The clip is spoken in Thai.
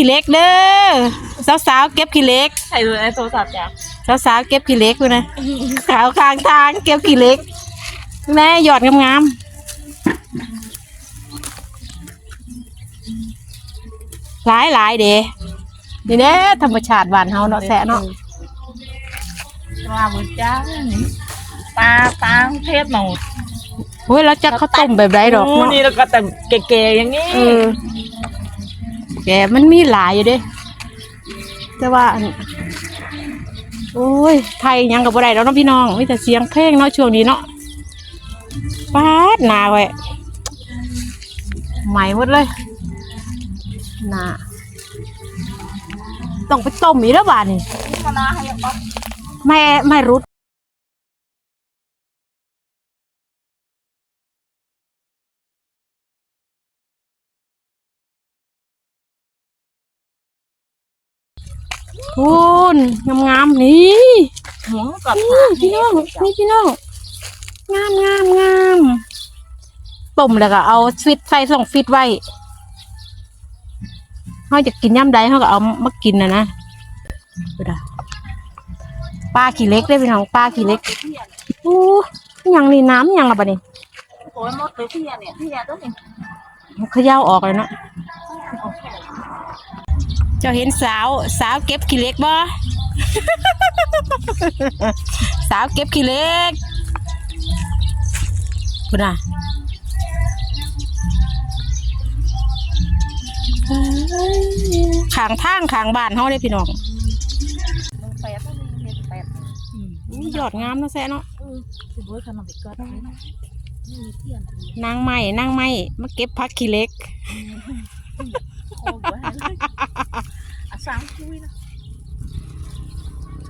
ขี้เหล็กเด้อสาวๆเก็บขี้เหล็กใครดูในโทรศัพท์จ้ะสาวๆเก็บขี้เหล็กด้วยนะขาวข้างทางเก็บขี้เหล็กแม่หยอดงามๆหลายหลายๆเด้นี่เด้ธรรมชาติบ้านเฮาเนาะแสะเนาะว่าบุจ้าปลาปลาเทศหนูโอ้ยแล้วจักข้าวต้มแบบไรดอกโอ้เนาะนี่แล้วก็แต่เก๋ๆอย่างนี้เออ แกมันมีหลายอยู่เด้ แต่ว่า โอ้ย ไทยยังกับบ่ได้แล้วเนาะพี่น้องมีแต่เสียงเพลงเนาะช่วงนี้เนาะป้าดหนาไว้ใหม่หมดเลยหนาต้องไปต้มอีกแล้วบาดนี่มานาให้ปะ ไม่ไม่รุด คุณงามๆนี่หัวกับนี่พี่น้องนี่พี่น้องงามงามงามต้มแล้วก็เอาฟิตไฟส่องฟิตไว้เขาจะกินย่ำใดเขาก็เอามากินนะนะดูดาปลาขี้เล็กได้อพี่น้องปลาขี้เล็กอู้ยยังนี่น้ำยังละบะนี่โอ้ยมดเลยพี่เนี่ยพี่ตัวนี้เขย่าออกเลยเนาะ เจ้าเห็นสาวสาวเก็บขี้เล็กบ่สาวเก็บขี้เล็กคุณอะขางทางขางบ้านเฮาได้พี่น้องมึงแปดต้องมีเงินแปดอู้ยอดงามเนาะแซ่เนาะเออสิบุ้ยขนมบิ๊กก็ได้นะนี่มีเทียนนางไม้นางไม้มาเก็บพักขี้เล็ก โอ้โ